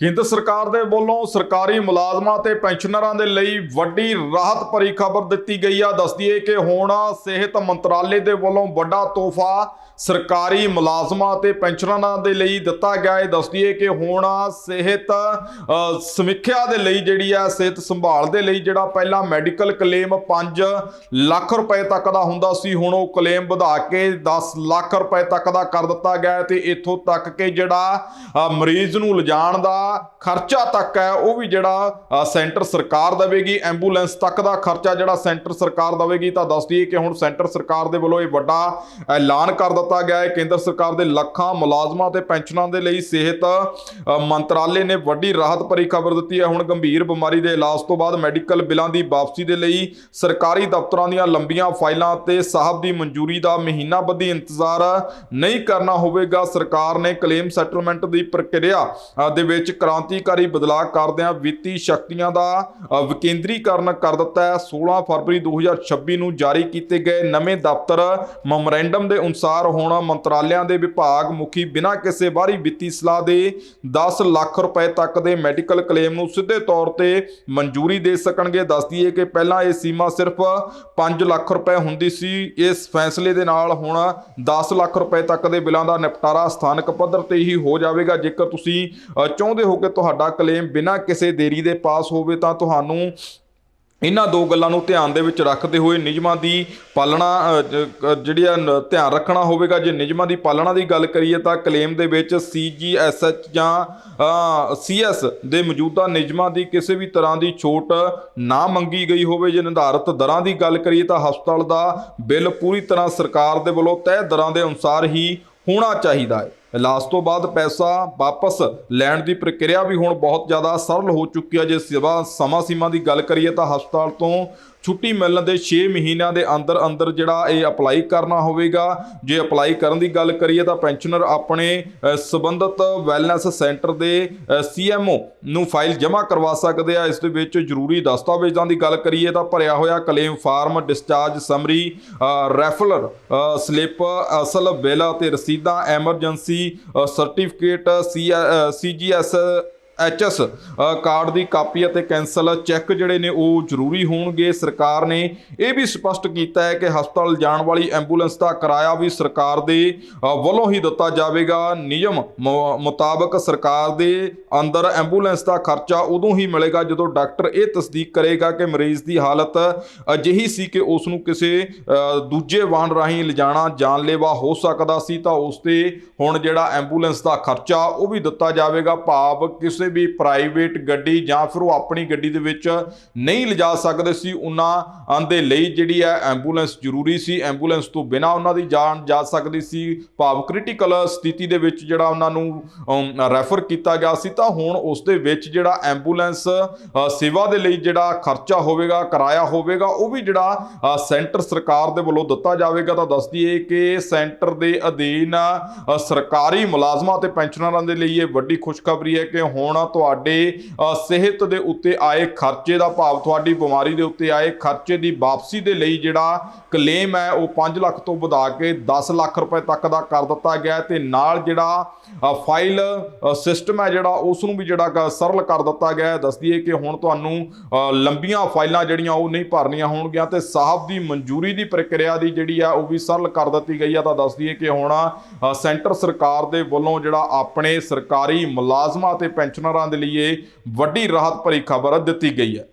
ਕੇਂਦਰ ਸਰਕਾਰ ਦੇ ਵੱਲੋਂ ਸਰਕਾਰੀ ਮੁਲਾਜ਼ਮਾਂ ਤੇ ਪੈਨਸ਼ਨਰਾਂ ਦੇ ਲਈ ਵੱਡੀ ਰਾਹਤ ਭਰੀ ਖਬਰ ਦਿੱਤੀ ਗਈ ਆ। ਦੱਸਦੀਏ ਕਿ ਹੁਣ ਸਿਹਤ ਮੰਤਰਾਲੇ ਦੇ ਵੱਲੋਂ ਵੱਡਾ ਤੋਹਫਾ ਸਰਕਾਰੀ ਮੁਲਾਜ਼ਮਾਂ ਤੇ ਪੈਨਸ਼ਨਰਾਂ ਦੇ ਲਈ ਦਿੱਤਾ ਗਿਆ ਹੈ। ਦੱਸਦੀਏ ਕਿ ਹੁਣ ਸਿਹਤ ਸਮੀਖਿਆ ਦੇ ਲਈ ਜਿਹੜੀ ਆ, ਸਿਹਤ ਸੰਭਾਲ ਦੇ ਲਈ ਜਿਹੜਾ ਪਹਿਲਾਂ ਮੈਡੀਕਲ ਕਲੇਮ 5 ਲੱਖ ਰੁਪਏ ਤੱਕ ਦਾ ਹੁੰਦਾ ਸੀ, ਹੁਣ ਉਹ ਕਲੇਮ ਵਧਾ ਕੇ 10 ਲੱਖ ਰੁਪਏ ਤੱਕ ਦਾ ਕਰ ਦਿੱਤਾ ਗਿਆ ਹੈ ਤੇ ਇੱਥੋਂ ਤੱਕ ਕਿ ਜਿਹੜਾ ਮਰੀਜ਼ ਨੂੰ ਲਿਜਾਣ ਦਾ ਖਰਚਾ ਤੱਕ ਹੈ, ਉਹ ਵੀ ਜਿਹੜਾ ਸੈਂਟਰ ਸਰਕਾਰ ਦੇਵੇਗੀ, ਐਂਬੂਲੈਂਸ ਤੱਕ ਦਾ ਖਰਚਾ ਜਿਹੜਾ ਸੈਂਟਰ ਸਰਕਾਰ ਦੇਵੇਗੀ, ਤਾਂ ਦੱਸਦੀ ਹੈ ਕਿ ਹੁਣ ਸੈਂਟਰ ਸਰਕਾਰ ਦੇ ਵੱਲੋਂ ਇਹ ਵੱਡਾ ਐਲਾਨ ਕਰ ਦਿੱਤਾ ਗਿਆ ਹੈ। ਕੇਂਦਰ ਸਰਕਾਰ ਦੇ ਲੱਖਾਂ ਮੁਲਾਜ਼ਮਾਂ ਤੇ ਪੈਨਸ਼ਨਾਂ ਦੇ ਲਈ ਸਿਹਤ ਮੰਤਰਾਲੇ ਨੇ ਵੱਡੀ ਰਾਹਤ ਭਰੀ ਖਬਰ ਦਿੱਤੀ ਹੈ। ਹੁਣ ਗੰਭੀਰ ਬਿਮਾਰੀ ਦੇ ਇਲਾਜ ਤੋਂ ਬਾਅਦ ਮੈਡੀਕਲ ਬਿੱਲਾਂ ਦੀ ਵਾਪਸੀ ਦੇ ਲਈ ਸਰਕਾਰੀ ਦਫ਼ਤਰਾਂ ਦੀਆਂ ਲੰਬੀਆਂ ਫਾਈਲਾਂ ਤੇ ਸਾਹਿਬ ਦੀ ਮਨਜ਼ੂਰੀ ਦਾ ਮਹੀਨਾ ਬੱਧੀ ਇੰਤਜ਼ਾਰ ਨਹੀਂ ਕਰਨਾ ਹੋਵੇਗਾ। ਸਰਕਾਰ ਨੇ ਕਲੇਮ ਸੈਟਲਮੈਂਟ ਦੀ ਪ੍ਰਕਿਰਿਆ ਦੇ ਵਿੱਚ ਕ੍ਰਾਂਤੀਕਾਰੀ ਬਦਲਾਅ ਕਰਦਿਆਂ ਵਿੱਤੀ ਸ਼ਕਤੀਆਂ ਦਾ ਅ, ਵਿਕੇਂਦਰੀਕਰਨ ਕਰ ਦਿੱਤਾ ਹੈ। 16 ਫਰਵਰੀ 2026 ਨੂੰ ਜਾਰੀ ਕੀਤੇ ਗਏ ਨਵੇਂ ਦਫ਼ਤਰ ਮੈਮੋਰੈਂਡਮ ਦੇ ਅਨੁਸਾਰ ਹੁਣ ਮੰਤਰਾਲਿਆਂ ਦੇ ਵਿਭਾਗ ਮੁਖੀ ਬਿਨਾਂ ਕਿਸੇ ਬਾਹਰੀ ਵਿੱਤੀ ਸਲਾਹ ਦੇ 10 ਲੱਖ ਰੁਪਏ ਤੱਕ ਦੇ ਮੈਡੀਕਲ ਕਲੇਮ ਨੂੰ ਸਿੱਧੇ ਤੌਰ ਤੇ ਮਨਜ਼ੂਰੀ ਦੇ ਸਕਣਗੇ। ਦੱਸਦੀ ਹੈ ਕਿ ਪਹਿਲਾਂ ਇਹ ਸੀਮਾ ਸਿਰਫ 5 ਲੱਖ ਰੁਪਏ ਹੁੰਦੀ ਸੀ। ਇਸ ਫੈਸਲੇ ਦੇ ਨਾਲ ਹੁਣ 10 ਲੱਖ ਰੁਪਏ ਤੱਕ ਦੇ ਬਿੱਲਾਂ ਦਾ ਨਿਪਟਾਰਾ ਸਥਾਨਕ ਪੱਧਰ ਤੇ ਹੀ ਹੋ ਜਾਵੇਗਾ। ਜੇਕਰ ਤੁਸੀਂ ਚਾਹੁੰਦੇ ਹੋ ਕੇ ਤੁਹਾਡਾ ਕਲੇਮ ਬਿਨਾਂ ਕਿਸੇ ਦੇਰੀ ਦੇ ਪਾਸ ਹੋਵੇ ਤਾਂ ਤੁਹਾਨੂੰ ਇਹਨਾਂ ਦੋ ਗੱਲਾਂ ਨੂੰ ਧਿਆਨ ਦੇ ਵਿੱਚ ਰੱਖਦੇ ਹੋਏ ਨਿਯਮਾਂ ਦੀ ਪਾਲਣਾ ਜਿਹੜੀ ਆ ਧਿਆਨ ਰੱਖਣਾ ਹੋਵੇਗਾ। ਜੇ ਨਿਯਮਾਂ ਦੀ ਪਾਲਣਾ ਦੀ ਗੱਲ ਕਰੀਏ ਤਾਂ ਕਲੇਮ ਦੇ ਵਿੱਚ ਸੀਜੀਐਸਐਚ ਜਾਂ ਸੀਐਸ ਦੇ ਮੌਜੂਦਾ ਨਿਯਮਾਂ ਦੀ ਕਿਸੇ ਵੀ ਤਰ੍ਹਾਂ ਦੀ ਛੋਟ ਨਾ ਮੰਗੀ ਗਈ ਹੋਵੇ। ਜੇ ਨਿਰਧਾਰਤ ਦਰਾਂ ਦੀ ਗੱਲ ਕਰੀਏ ਤਾਂ ਹਸਪਤਾਲ ਦਾ ਬਿੱਲ ਪੂਰੀ ਤਰ੍ਹਾਂ ਸਰਕਾਰ ਦੇ ਵੱਲੋਂ ਤੈਅ ਦਰਾਂ ਦੇ ਅਨੁਸਾਰ ਹੀ ਹੋਣਾ ਚਾਹੀਦਾ ਹੈ। ਇਲਾਜ ਤੋਂ ਬਾਅਦ ਪੈਸਾ ਵਾਪਸ ਲੈਣ ਦੀ ਪ੍ਰਕਿਰਿਆ ਵੀ ਹੁਣ ਬਹੁਤ ਜ਼ਿਆਦਾ ਸਰਲ ਹੋ ਚੁੱਕੀ ਹੈ ਜੇ ਸਿਵਾ ਸਮਾਂ ਸੀਮਾ ਦੀ ਗੱਲ ਕਰੀਏ ਤਾਂ ਹਸਪਤਾਲ ਤੋਂ ਛੁੱਟੀ ਮਿਲਣ ਦੇ 6 ਮਹੀਨਿਆਂ ਦੇ ਅੰਦਰ ਅੰਦਰ ਜਿਹੜਾ ਇਹ ਅਪਲਾਈ ਕਰਨਾ ਹੋਵੇਗਾ। ਜੇ ਅਪਲਾਈ ਕਰਨ ਦੀ ਗੱਲ ਕਰੀਏ ਤਾਂ ਪੈਨਸ਼ਨਰ ਆਪਣੇ ਅ, ਸੰਬੰਧਿਤ ਵੈਲਨੈਸ ਸੈਂਟਰ ਦੇ ਸੀਐਮਓ ਨੂੰ ਫਾਈਲ ਜਮ੍ਹਾਂ ਕਰਵਾ ਸਕਦੇ ਆ। ਇਸ ਦੇ ਵਿੱਚ ਜ਼ਰੂਰੀ ਦਸਤਾਵੇਜ਼ਾਂ ਦੀ ਗੱਲ ਕਰੀਏ ਤਾਂ ਭਰਿਆ ਹੋਇਆ claim form discharge summary referral slip ਅਸਲ ਬਿੱਲ ਅਤੇ ਰਸੀਦਾਂ emergency certificate C CGS HS card ਦੀ ਕਾਪੀ ਅਤੇ ਕੈਂਸਲ ਚੈੱਕ ਜਿਹੜੇ ਨੇ ਉਹ ਜ਼ਰੂਰੀ ਹੋਣਗੇ। ਸਰਕਾਰ ਨੇ ਇਹ ਵੀ ਸਪਸ਼ਟ ਕੀਤਾ ਹੈ ਕਿ ਹਸਪਤਾਲ ਜਾਣ ਵਾਲੀ ਐਂਬੂਲੈਂਸ ਦਾ ਕਿਰਾਇਆ ਵੀ ਸਰਕਾਰ ਦੇ ਵੱਲੋਂ ਹੀ ਦਿੱਤਾ ਜਾਵੇਗਾ। ਨਿਯਮ ਮ- ਮੁਤਾਬਕ ਸਰਕਾਰ ਦੇ ਅੰਦਰ ਐਂਬੂਲੈਂਸ ਦਾ ਖਰਚਾ ਉਦੋਂ ਹੀ ਮਿਲੇਗਾ ਜਦੋਂ ਡਾਕਟਰ ਇਹ ਤਸਦੀਕ ਕਰੇਗਾ ਕਿ ਮਰੀਜ਼ ਦੀ ਹਾਲਤ ਅਜਿਹੀ ਸੀ ਕਿ ਉਸ ਨੂੰ ਕਿਸੇ ਦੂਜੇ ਵਾਹਨ ਰਾਹੀਂ ਲਿਜਾਣਾ ਜਾਨਲੇਵਾ ਹੋ ਸਕਦਾ ਸੀ ਤਾਂ ਉਸ ਤੇ ਹੁਣ ਜਿਹੜਾ ਐਂਬੂਲੈਂਸ ਦਾ ਖਰਚਾ ਉਹ ਵੀ ਦਿੱਤਾ ਜਾਵੇਗਾ। ਭਾਵ ਕਿਸੇ ਵੀ ਪ੍ਰਾਈਵੇਟ ਗੱਡੀ ਜਾਂ ਫਿਰ ਉਹ ਆਪਣੀ ਗੱਡੀ ਦੇ ਵਿੱਚ ਨਹੀਂ ਲਿਜਾ ਸਕਦੇ ਸੀ, ਉਹਨਾਂ ਦੇ ਲਈ ਜਿਹੜੀ ਹੈ ਐਂਬੂਲੈਂਸ ਜ਼ਰੂਰੀ ਸੀ। ਐਂਬੂਲੈਂਸ ਤੋਂ ਬਿਨਾ ਉਹਨਾਂ ਦੀ ਜਾਨ ਜਾ ਸਕਦੀ ਸੀ। ਭਾਵ ਕ੍ਰਿਟੀਕਲ ਸਥਿਤੀ ਦੇ ਵਿੱਚ ਜਿਹੜਾ ਉਹਨਾਂ ਨੂੰ ਰੈਫਰ ਕੀਤਾ ਗਿਆ ਸੀ, ਤਾਂ ਹੁਣ ਉਸ ਦੇ ਵਿੱਚ ਜਿਹੜਾ ਐਂਬੂਲੈਂਸ ਸੇਵਾ ਦੇ ਲਈ ਜਿਹੜਾ ਖਰਚਾ ਹੋਵੇਗਾ, ਕਿਰਾਇਆ ਹੋਵੇਗਾ, ਉਹ ਵੀ ਜਿਹੜਾ ਸੈਂਟਰ ਸਰਕਾਰ ਦੇ ਵੱਲੋਂ ਦਿੱਤਾ ਜਾਵੇਗਾ। ਤਾਂ ਦੱਸਦੀ ਹੈ ਕਿ ਸੈਂਟਰ ਦੇ ਅਧੀਨ ਸਰਕਾਰੀ ਮੁਲਾਜ਼ਮਾਂ ਤੇ ਪੈਨਸ਼ਨਰਾਂ ਦੇ ਲਈ ਇਹ ਵੱਡੀ ਖੁਸ਼ਖਬਰੀ ਹੈ ਕਿ ਹੁਣ ਤੁਹਾਡੇ ਸਿਹਤ ਦੇ ਉੱਤੇ ਆਏ ਖਰਚੇ ਦਾ ਭਾਵ, ਤੁਹਾਡੀ ਬਿਮਾਰੀ ਦੇ ਉੱਤੇ ਆਏ ਖਰਚੇ ਦੀ ਵਾਪਸੀ ਦੇ ਲਈ ਜਿਹੜਾ ਕਲੇਮ ਹੈ, ਉਹ 5 ਲੱਖ ਤੋਂ ਵਧਾ ਕੇ 10 ਲੱਖ ਰੁਪਏ ਤੱਕ ਦਾ ਕਰ ਦਿੱਤਾ ਗਿਆ ਤੇ ਨਾਲ ਜਿਹੜਾ ਫਾਈਲ ਸਿਸਟਮ ਹੈ ਜਿਹੜਾ ਉਸ ਨੂੰ ਵੀ ਜਿਹੜਾ ਸਰਲ ਕਰ ਦਿੱਤਾ ਗਿਆ ਹੈ। ਦੱਸਦੀ ਹੈ ਕਿ ਹੁਣ ਤੁਹਾਨੂੰ ਲੰਬੀਆਂ ਫਾਈਲਾਂ ਜਿਹੜੀਆਂ, ਉਹ ਨਹੀਂ ਭਰਨੀਆਂ ਹੋਣਗੀਆਂ ਤੇ ਸਾਹਿਬ ਦੀ ਮਨਜ਼ੂਰੀ ਦੀ ਪ੍ਰਕਿਰਿਆ ਦੀ ਜਿਹੜੀ ਆ, ਉਹ ਵੀ ਸਰਲ ਕਰ ਦਿੱਤੀ ਗਈ ਆ। ਤਾਂ ਦੱਸਦੀ ਹੈ ਕਿ ਹੁਣ ਸੈਂਟਰ ਸਰਕਾਰ ਦੇ ਵੱਲੋਂ ਜਿਹੜਾ ਆਪਣੇ ਸਰਕਾਰੀ ਮੁਲਾਜ਼ਮਾਂ ਤੇ ਪੈਨਸ਼ਨਰਾਂ ਦੇ ਲਈ ਇਹ ਵੱਡੀ ਰਾਹਤ ਭਰੀ ਖਬਰ ਦਿੱਤੀ ਗਈ ਹੈ।